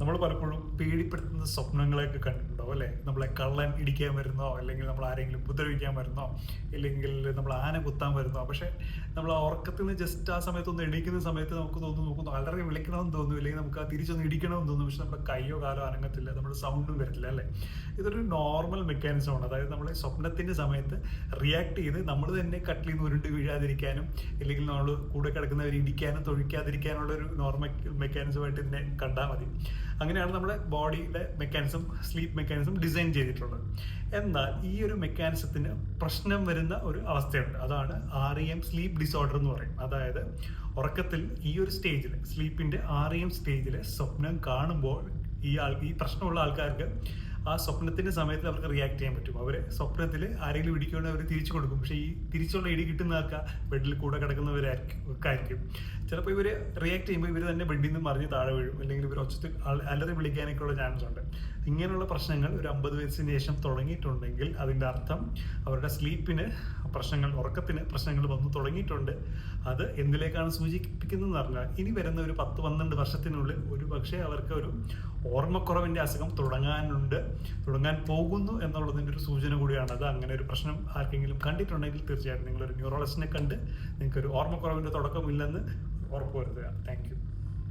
നമ്മൾ പലപ്പോഴും പേടിപ്പെടുത്തുന്ന സ്വപ്നങ്ങളെയൊക്കെ കണ്ടിട്ടുണ്ടാവും അല്ലേ? നമ്മളെ കള്ളൻ ഇടിക്കാൻ വരുന്നോ അല്ലെങ്കിൽ നമ്മൾ ആരെങ്കിലും ഉപദ്രവിക്കാൻ വരുന്നോ ഇല്ലെങ്കിൽ നമ്മൾ ആന കുത്താൻ വരുന്നോ. പക്ഷെ നമ്മൾ ഉറക്കത്തിൽ നിന്ന് ജസ്റ്റ് ആ സമയത്ത് ഒന്ന് എണീക്കുന്ന സമയത്ത് നമുക്ക് തോന്നുന്നു നോക്കുന്നു വളരെ വിളിക്കണമെന്ന് തോന്നും അല്ലെങ്കിൽ നമുക്ക് ആ തിരിച്ചൊന്ന് ഇടിക്കണമെന്ന് തോന്നും പക്ഷെ നമ്മുടെ കയ്യോ കാലോ അനങ്ങത്തില്ല നമ്മുടെ സൗണ്ടും വരില്ല അല്ലേ? ഇതൊരു നോർമൽ മെക്കാനിസം ആണ്. അതായത് നമ്മളെ സ്വപ്നത്തിന്റെ സമയത്ത് റിയാക്ട് ചെയ്ത് നമ്മൾ തന്നെ കട്ടിൽ നിന്ന് ഉരുണ്ട് വീഴാതിരിക്കാനും ഇല്ലെങ്കിൽ നമ്മൾ കൂടെ കിടക്കുന്നവർ ഇടിക്കാനും തൊഴിക്കാതിരിക്കാനുള്ള ഒരു നോർമൽ മെക്കാനിസമായിട്ട് ഇതിനെ കണ്ടാൽ മതി. അങ്ങനെയാണ് നമ്മുടെ ബോഡിയുടെ മെക്കാനിസം സ്ലീപ്പ് മെക്കാനിസം ഡിസൈൻ ചെയ്തിട്ടുള്ളത്. എന്നാൽ ഈ ഒരു മെക്കാനിസത്തിന് പ്രശ്നം വരുന്ന ഒരു അവസ്ഥയുണ്ട്. അതാണ് R E M sleep disorder എന്ന് പറയും അതായത് ഉറക്കത്തിൽ ഈ ഒരു സ്റ്റേജിൽ സ്ലീപ്പിന്റെ ആർ ഇ എം സ്റ്റേജിൽ സ്വപ്നം കാണുമ്പോൾ ഈ ആൾ ഈ പ്രശ്നമുള്ള ആൾക്കാർക്ക് ആ സ്വപ്നത്തിന്റെ സമയത്ത് അവർക്ക് റിയാക്ട് ചെയ്യാൻ പറ്റും. അവർ സ്വപ്നത്തിൽ ആരെങ്കിലും ഇടിക്കുകയാണെങ്കിൽ അവർ തിരിച്ചു കൊടുക്കും. പക്ഷേ ഈ തിരിച്ചുള്ള ഇടി കിട്ടുന്ന ആൾക്കാർ ബെഡിൽ കൂടെ കിടക്കുന്നവരായിരിക്കും ചിലപ്പോൾ ഇവർ റിയാക്ട് ചെയ്യുമ്പോൾ ഇവർ തന്നെ ബെഡിൽ നിന്ന് മറിഞ്ഞ് താഴെ വീഴും. അല്ലെങ്കിൽ ഇവർ ഒച്ചത്തിൽ അല്ലറി വിളിക്കാനൊക്കെ ഉള്ള ചാൻസ് ഉണ്ട്. ഇങ്ങനെയുള്ള പ്രശ്നങ്ങൾ ഒരു അമ്പത് വയസ്സിന് ശേഷം തുടങ്ങിയിട്ടുണ്ടെങ്കിൽ അതിന്റെ അർത്ഥം അവരുടെ സ്ലീപ്പിന് പ്രശ്നങ്ങൾ ഉറക്കത്തിന് പ്രശ്നങ്ങൾ വന്നു തുടങ്ങിയിട്ടുണ്ട്. അത് എന്തിലേക്കാണ് സൂചിപ്പിക്കുന്നതെന്ന് പറഞ്ഞാൽ ഇനി വരുന്ന ഒരു പത്ത് പന്ത്രണ്ട് വർഷത്തിനുള്ളിൽ ഒരു പക്ഷേ അവർക്ക് ഒരു ഓർമ്മക്കുറവിന്റെ അസുഖം തുടങ്ങാനുണ്ട് തുടങ്ങാൻ പോകുന്നു എന്നുള്ളതിന്റെ ഒരു സൂചന കൂടിയാണ് അത്. അങ്ങനെ ഒരു പ്രശ്നം ആർക്കെങ്കിലും കണ്ടിട്ടുണ്ടെങ്കിൽ തീർച്ചയായിട്ടും നിങ്ങളൊരു ന്യൂറോളജിസ്റ്റിനെ കണ്ട് നിങ്ങൾക്ക് ഒരു ഓർമ്മക്കുറവിന്റെ തുടക്കമില്ലെന്ന് ഉറപ്പുവരുത്തുക താങ്ക് യു.